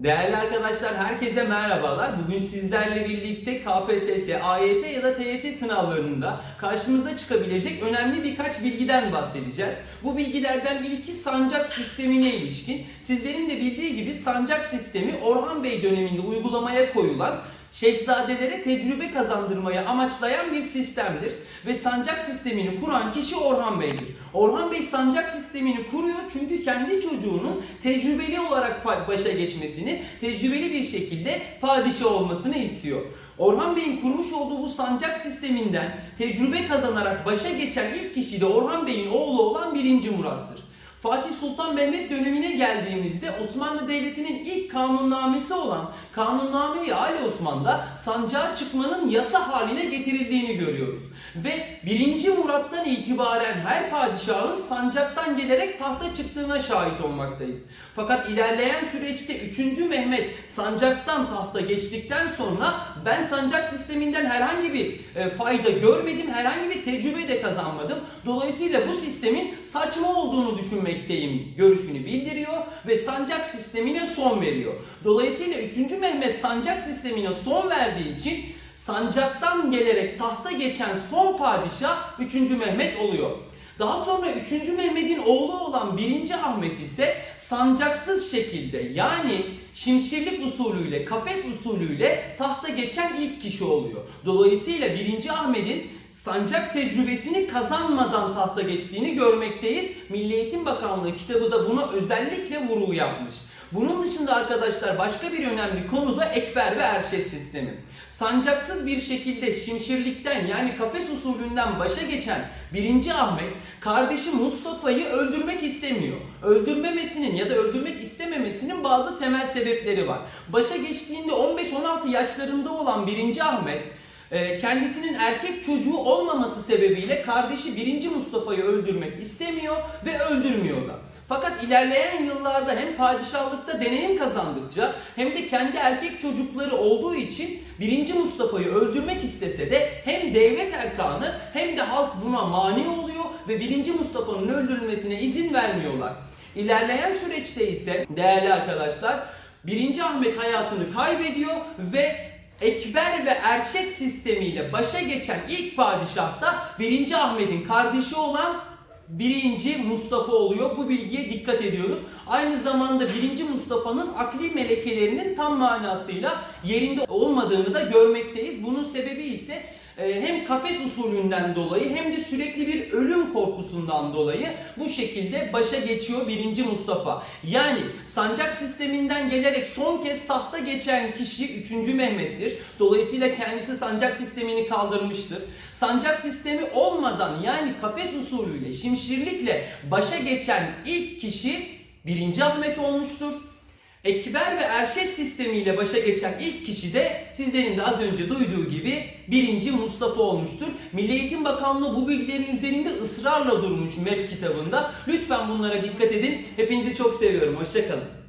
Değerli arkadaşlar herkese merhabalar. Bugün sizlerle birlikte KPSS, AYT ya da TYT sınavlarında karşımıza çıkabilecek önemli birkaç bilgiden bahsedeceğiz. Bu bilgilerden ilki sancak sistemine ilişkin. Sizlerin de bildiği gibi sancak sistemi Orhan Bey döneminde uygulamaya koyulan şehzadelere tecrübe kazandırmayı amaçlayan bir sistemdir. Ve sancak sistemini kuran kişi Orhan Bey'dir. Orhan Bey sancak sistemini kuruyor çünkü kendi çocuğunun tecrübeli olarak başa geçmesini, tecrübeli bir şekilde padişah olmasını istiyor. Orhan Bey'in kurmuş olduğu bu sancak sisteminden tecrübe kazanarak başa geçen ilk kişi de Orhan Bey'in oğlu olan 1. Murat'tır. Fatih Sultan Mehmet dönemine geldiğimizde Osmanlı Devleti'nin ilk kanunnamesi olan Kanunname-i Ali Osman'da sancağa çıkmanın yasa haline getirildiğini görüyoruz. Ve 1. Murat'tan itibaren her padişahın sancaktan gelerek tahta çıktığına şahit olmaktayız. Fakat ilerleyen süreçte 3. Mehmet sancaktan tahta geçtikten sonra ben sancak sisteminden herhangi bir e, fayda görmedim, herhangi bir tecrübe de kazanmadım. Dolayısıyla bu sistemin saçma olduğunu düşünmekteyim görüşünü bildiriyor ve sancak sistemine son veriyor. Dolayısıyla 3. Mehmet sancak sistemine son verdiği için sancaktan gelerek tahta geçen son padişah 3. Mehmet oluyor. Daha sonra 3. Mehmet'in oğlu olan 1. Ahmet ise sancaksız şekilde yani şimşirlik usulüyle, kafes usulüyle tahta geçen ilk kişi oluyor. Dolayısıyla 1. Ahmet'in sancak tecrübesini kazanmadan tahta geçtiğini görmekteyiz. Milli Eğitim Bakanlığı kitabı da buna özellikle vurgu yapmış. Bunun dışında arkadaşlar başka bir önemli konu da ekber ve erşes sistemi. Sancaksız bir şekilde şimşirlikten yani kafes usulünden başa geçen 1. Ahmet kardeşi Mustafa'yı öldürmek istemiyor. Öldürmemesinin ya da öldürmek istememesinin bazı temel sebepleri var. Başa geçtiğinde 15-16 yaşlarında olan 1. Ahmet kendisinin erkek çocuğu olmaması sebebiyle kardeşi 1. Mustafa'yı öldürmek istemiyor ve öldürmüyor da. Fakat ilerleyen yıllarda hem padişahlıkta deneyim kazandıkça hem de kendi erkek çocukları olduğu için 1. Mustafa'yı öldürmek istese de hem devlet erkanı hem de halk buna mani oluyor ve 1. Mustafa'nın öldürülmesine izin vermiyorlar. İlerleyen süreçte ise değerli arkadaşlar 1. Ahmet hayatını kaybediyor ve Ekber ve Erşek sistemiyle başa geçen ilk padişah da 1. Ahmet'in kardeşi olan birinci Mustafa oluyor. Bu bilgiye dikkat ediyoruz. Aynı zamanda birinci Mustafa'nın akli melekelerinin tam manasıyla yerinde olmadığını da görmekteyiz. Bunun sebebi ise hem kafes usulünden dolayı hem de sürekli bir ölüm korkusundan dolayı bu şekilde başa geçiyor birinci Mustafa. Yani sancak sisteminden gelerek son kez tahta geçen kişi 3. Mehmet'tir. Dolayısıyla kendisi sancak sistemini kaldırmıştır. Sancak sistemi olmadan yani kafes usulüyle, şimşirlikle başa geçen ilk kişi 1. Ahmet olmuştur. Ekber ve Erşes sistemiyle başa geçen ilk kişi de sizlerin de az önce duyduğu gibi 1. Mustafa olmuştur. Milli Eğitim Bakanlığı bu bilgilerin üzerinde ısrarla durmuş MEP kitabında. Lütfen bunlara dikkat edin. Hepinizi çok seviyorum. Hoşçakalın.